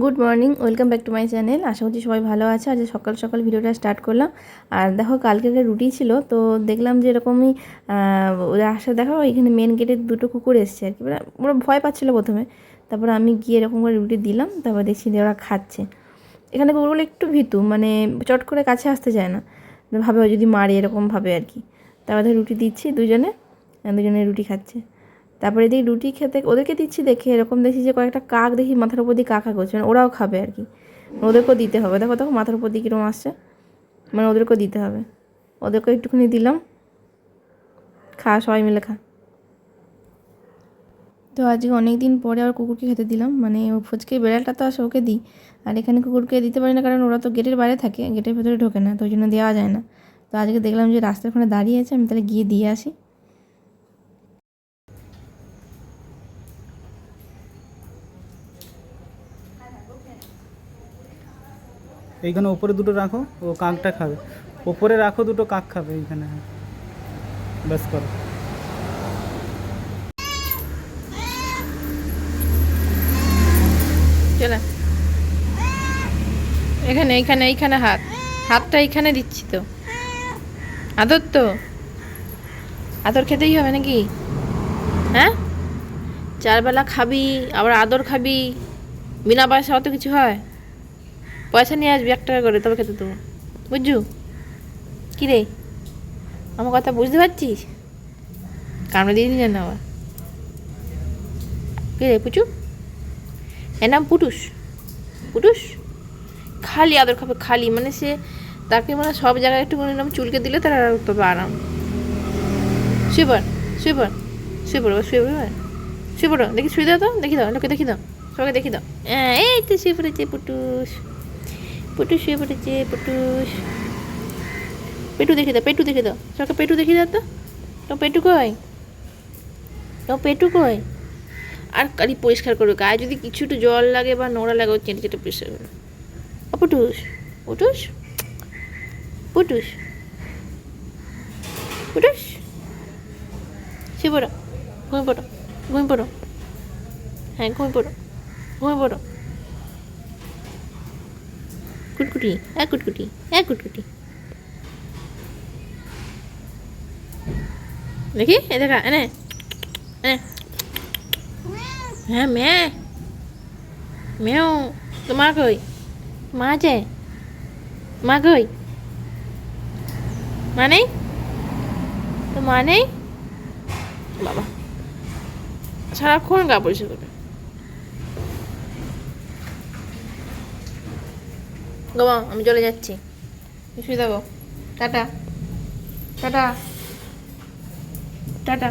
Good morning welcome back to my channel আশা করছি সবাই ভালো আছে। আজ সকাল সকাল ভিডিওটা স্টার্ট করলাম। আর দেখো, কালকে একটা রুটি ছিল, তো দেখলাম যে এরকমই রাস্তা দেখো, এখানে মেন গেটে দুটো কুকুর এসছে আর কি। মানে ওরা ভয় পাচ্ছিলো প্রথমে। তারপর আমি গিয়ে এরকম করে রুটি দিলাম, তারপর দেখছি যে ওরা খাচ্ছে। এখানে কুকুরগুলো একটু ভীতু মানে চট করে কাছে আসতে চায় না। ভাবে যদি মারে এরকম ভাবে আর কি। তারপর ধর রুটি দিচ্ছি দুজনে দুজনে রুটি খাচ্ছে। তারপরে এদিকে রুটি খেতে, ওদেরকে দিচ্ছি দেখে, এরকম দেখছি যে কয়েকটা কাক দেখি মাথার উপর দিয়ে কাকা করছে মানে ওরাও খাবে আর কি। ওদেরকেও দিতে হবে। দেখো দেখো, মাথার উপর দিয়ে কীরকম আসছে। মানে ওদেরকেও দিতে হবে। ওদেরকেও একটুখানি দিলাম। খা, সবাই মিলে খা। তো আজকে অনেক দিন পরে আবার কুকুরকে খেতে দিলাম। মানে ও ফুচকে বেড়ালটা তো আসে, ওকে দিই। আর এখানে কুকুরকে দিতে পারি না, কারণ ওরা তো গেটের বাইরে থাকে। গেটের ভেতরে ঢোকে না, তো ওই জন্য দেওয়া যায় না। তো আজকে দেখলাম যে রাস্তার ওখানে দাঁড়িয়ে আছে, আমি তাহলে গিয়ে দিয়ে আসি। এইখানে ওপরে দুটো রাখো, ও কাকটা খাবে। ওপরে রাখো দুটো, কাক খাবে এইখানে। ব্যাস করো। চলে। এখানে এইখানে এইখানে হাত। হাতটা এইখানে দিচ্ছি তো। আদর তো। আদর খেতেই হবে নাকি? হ্যাঁ? চারবেলা খাবি, আবার আদর খাবি। বিনা পয়সা অত কিছু হয়? পয়সা নিয়ে আসবি, এক টাকা করে, তবে খেতে দেবো। বুঝছু? কী রে? আমার কথা বুঝতে পারছিস? কামড়ে দিয়ে জানো আবার? কী রে, পুচু? এর নাম পুটুস। পুটুস? খালি আদর খাবে, খালি। মানে সে তাকে মানে সব জায়গায় একটু নাম চুলকে দিলে তার আর তবে আরাম। শুয়ে পড় শুয়ে পড়, শুয়ে পড়ো শুয়ে পড়ো শুয়ে পড়ো, দেখি শুয়ে দাও তো, দেখি দাও লোকে দেখি দাও, সবাইকে দেখি দাও। হ্যাঁ এই তো শুয়ে পড়েছে পুটুস। পুটুস শুয়ে পড়েছে পুটুস পেটু দেখে দাও, পেটু দেখে দাও। সবাইকে পেটু দেখে দাও তো। তো পেটু কই? তো পেটু কই? আর কালি পরিষ্কার করবে গায়ে যদি কিছু একটু জল লাগে বা নোংরা লাগে চেটে চেটে পরিষ্কার করবে ও পুটুস পুটুস পুটুস পুটুস। সে পড়ো, ঘুমিয়ে পড়ো ঘুমিয়ে পড়ো। হ্যাঁ ঘুমিয়ে পড়ো ঘুমিয়ে পড়ো। কুটকুটি, এক কুটকুটি এক কুটকুটি। দেখি এ দেখা, এনে এনে। হ্যাঁ মে মেও তো মা কই? মা আছে? মা কই? মা নেই? তো মা নেই? বাবা। সারাক্ষণ গা পরিষ্কার করবে। গোমা আমি চলে যাচ্ছি। শুয়ে থাকো টাটা। টাটা। টাটা।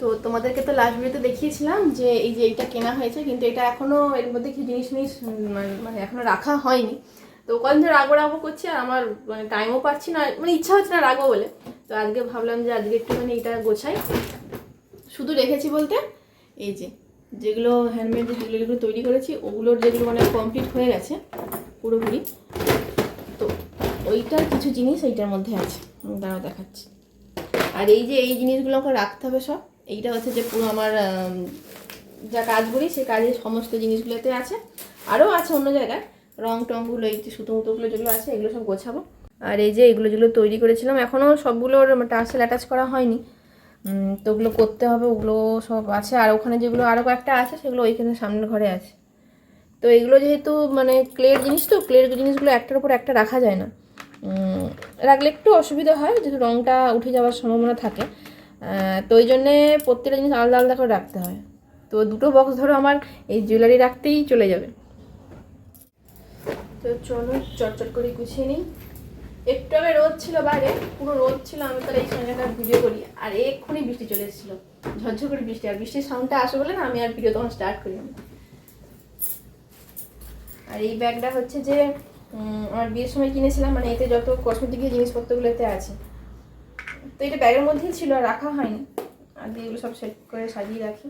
তো তোমাদেরকে তো লাস্ট ভিডিওতে দেখিয়েছিলাম যে এই যে এইটা কেনা হয়েছে কিন্তু এটা এখনও এর মধ্যে কিছু জিনিস মিনিস মানে- এখনও রাখা হয়নি। তো কদিন ধরে রাগো রাগো করছি আর আমার মানে টাইমও পাচ্ছি না মানে ইচ্ছা হচ্ছে না রাখব বলে। তো আজকে ভাবলাম যে আজকে একটুখানি এটা গোছাই। শুধু রেখেছি বলতে এই যে। যেগুলো হ্যান্ডমেড যেগুলো যেগুলো তৈরি করেছি, ওগুলোর যেগুলো মানে কমপ্লিট হয়ে গেছে, পুরোপুরি। তো ওইটার কিছু জিনিস এইটার মধ্যে আছে দাঁড়াও দেখাচ্ছি। আর এই যে এই জিনিসগুলো আমাকে রাখতে হবে সব, এইটা হচ্ছে যে পুরো আমার যা কাজ করি, সেই কাজের সমস্ত জিনিসগুলোতে আছে। আরও আছে অন্য জায়গায়, রং টংগুলো, এই যে সুতো মুতোগুলো যেগুলো আছে, এগুলো সব গোছাবো। আর এই যে এগুলো যেগুলো তৈরি করেছিলাম, এখনও সবগুলোর টার্সেল অ্যাটাচ করা হয়নি। তো ওগুলো করতে হবে, ওগুলো সব আছে। আর ওখানে যেগুলো আরও কয়েকটা আছে, সেগুলো ওইখানে সামনের ঘরে আছে। তো এগুলো যেহেতু মানে ক্লের জিনিস তো ক্লের জিনিসগুলো একটার উপর একটা রাখা যায় না। রাখলে একটু অসুবিধা হয়, যেহেতু রঙটা উঠে যাওয়ার সম্ভাবনা থাকে। তো ওই জন্যে প্রত্যেকটা জিনিস আলাদা আলাদা করে রাখতে হয়। তো দুটো বক্স ধরো আমার, এই জুয়েলারি রাখতেই চলে যাবে। তো চলো চটচট করে গুছিয়ে নিই। একটু আগে রোদ ছিল বাইরে, পুরো রোদ ছিল, আমি তাহলে এই সময়টা ভিডিও করি। আর এক্ষুনি বৃষ্টি চলে এসেছিল, ঝরঝর করে বৃষ্টি। আর বৃষ্টির সাউন্ডটা আসে বলে না, আমি আর ভিডিও তখন স্টার্ট করি আর এই ব্যাগটা হচ্ছে যে আমার বিয়ের সময় কিনেছিলাম মানে এতে যত কসমেটিকের জিনিসপত্রগুলো এতে আছে। তো এটা ব্যাগের মধ্যেই ছিল, আর রাখা হয়নি। আর দিয়ে এগুলো সব সেট করে সাজিয়ে রাখি।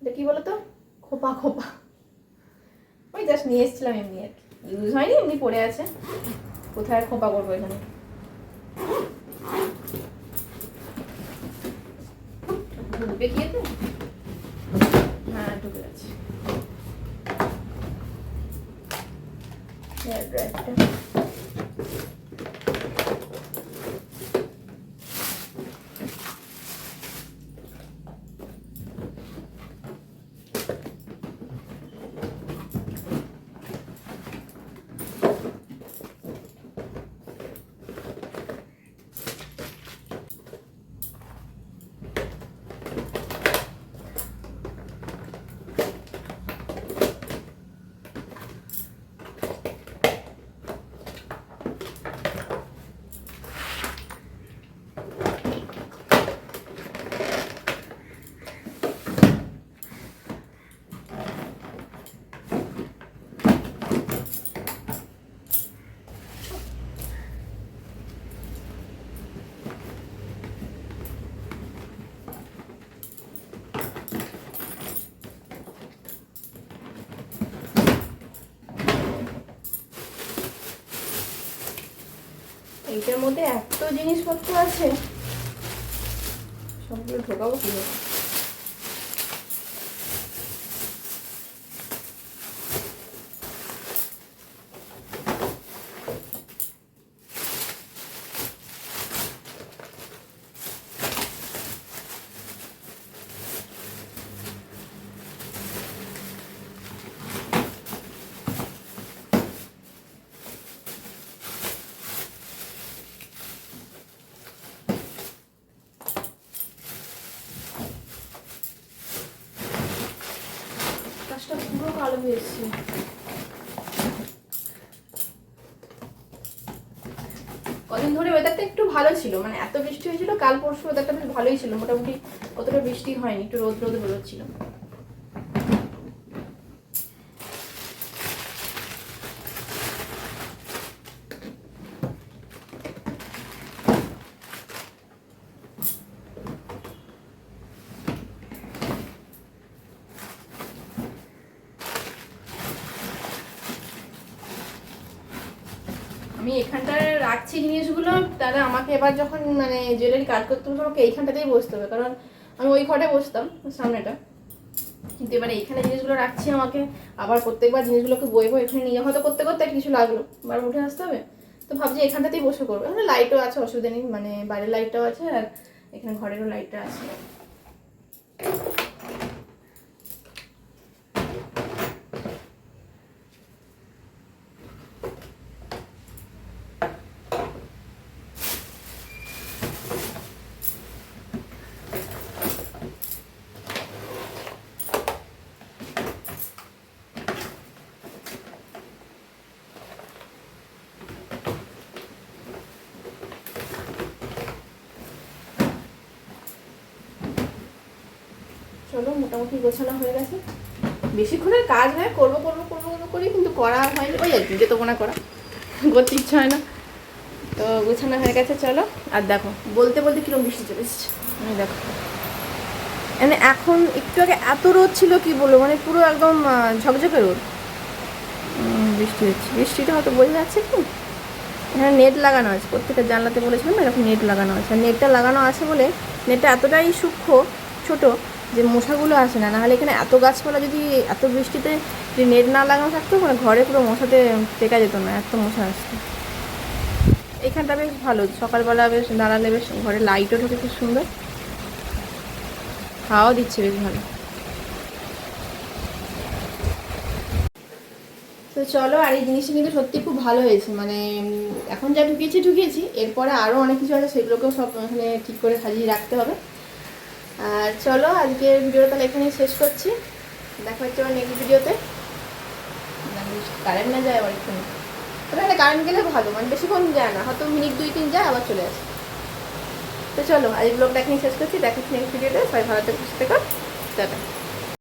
এটা কি বলতো? খোপা খোপা। ওই জাস্ট নিয়ে এসেছিলাম এমনি আর কি। ইউজ হয়নি, এমনি পড়ে আছে। কোথায় খোপা করব এখানে? ঢুকবে কি এতে? ঢুকে গেছে। হেয়ার ড্রায়ারটা এইটার মধ্যে এত জিনিসপত্র আছে সবগুলো ঢোকাবো কীভাবে? কদিন ধরে ওয়েদারটা একটু ভালো ছিল মানে এত বৃষ্টি হয়েছিল, কাল পরশু ওয়েদারটা বেশ ভালোই ছিল, মোটামুটি অতটা বৃষ্টি হয়নি, একটু রোদ রোদ বেরোচ্ছিল এখানটায় রাখছি জিনিসগুলো তারা আমাকে এবার যখন মানে জুয়েলারি কাজ করতে হবে, আমাকে এইখানটাতেই বসতে হবে। কারণ আমি ওই ঘরে বসতাম, সামনেটা। কিন্তু এবার এইখানে জিনিসগুলো রাখছি আমাকে, আবার প্রত্যেকবার জিনিসগুলোকে বইবো এখানে নিয়ে হয়তো করতে করতে কিছু লাগল। বার উঠে আসতে হবে। তো ভাবছি এখানটাতেই বসে করব। এখানে লাইটও আছে, অসুবিধা নেই মানে বাইরের লাইটটাও আছে, আর এখানে ঘরেরও লাইটটা আছে। চলো, মোটামুটি গোছানো হয়ে গেছে। বেশিক্ষণের কাজ হয় করব করব করব করব করি, কিন্তু করা হয়নি। ওই আর কি যেতে না করা। করতে ইচ্ছা হয় না। তো গোছানো হয়ে গেছে, চলো। আর দেখো, বলতে বলতে কীরকম বৃষ্টি চলে এসেছে। দেখো। মানে এখন একটু আগে এত রোদ ছিল, কি বলব? মানে পুরো একদম ঝকঝকে রোদ। বৃষ্টি হচ্ছে। বৃষ্টিটা হয়তো বোঝা যাচ্ছে কি? এখানে নেট লাগানো আছে। প্রত্যেকটা জানলাতে বলেছিলাম এরকম নেট লাগানো আছে। আর নেটটা লাগানো আছে বলে, নেটটা এতটাই সূক্ষ্ম, ছোট যে মশাগুলো আসে না, নাহলে এখানে এত গাছপালা যদি এত বৃষ্টিতে যদি নেট না লাগানো থাকতো মানে ঘরে পুরো মশাতে টেকা যেত না, এত মশা আসতো। এখানটা বেশ ভালো, সকালবেলা বেশ দাঁড়ালে বেশ ঘরে লাইটও ঢোকে খুব সুন্দর। হাওয়াও দিচ্ছে বেশ ভালো। তো চলো, আর এই জিনিসটা কিন্তু সত্যি খুব ভালো হয়েছে মানে এখন যা ঢুকিয়েছি ঢুকিয়েছি এরপরে আরও অনেক কিছু আছে, সেগুলোকেও সব এখানে ঠিক করে সাজিয়ে রাখতে হবে। চলো, আজকের ভিডিওটা তাহলে এখানেই শেষ করছি। দেখা হচ্ছে আমার নেক্সট ভিডিওতে। কারেন্ট না যায় আবার এখানে এখানে কারেন্ট গেলে ভালো মানে বেশিক্ষণ যায় না। হয়তো মিনিট দুই তিন যায়, আবার চলে আসে। তো চলো আজ ব্লগটা এখানেই শেষ করছি। দেখা হচ্ছে নেক্সট ভিডিওতে। সবাই ভালো থেকে, সুস্থ থাকো।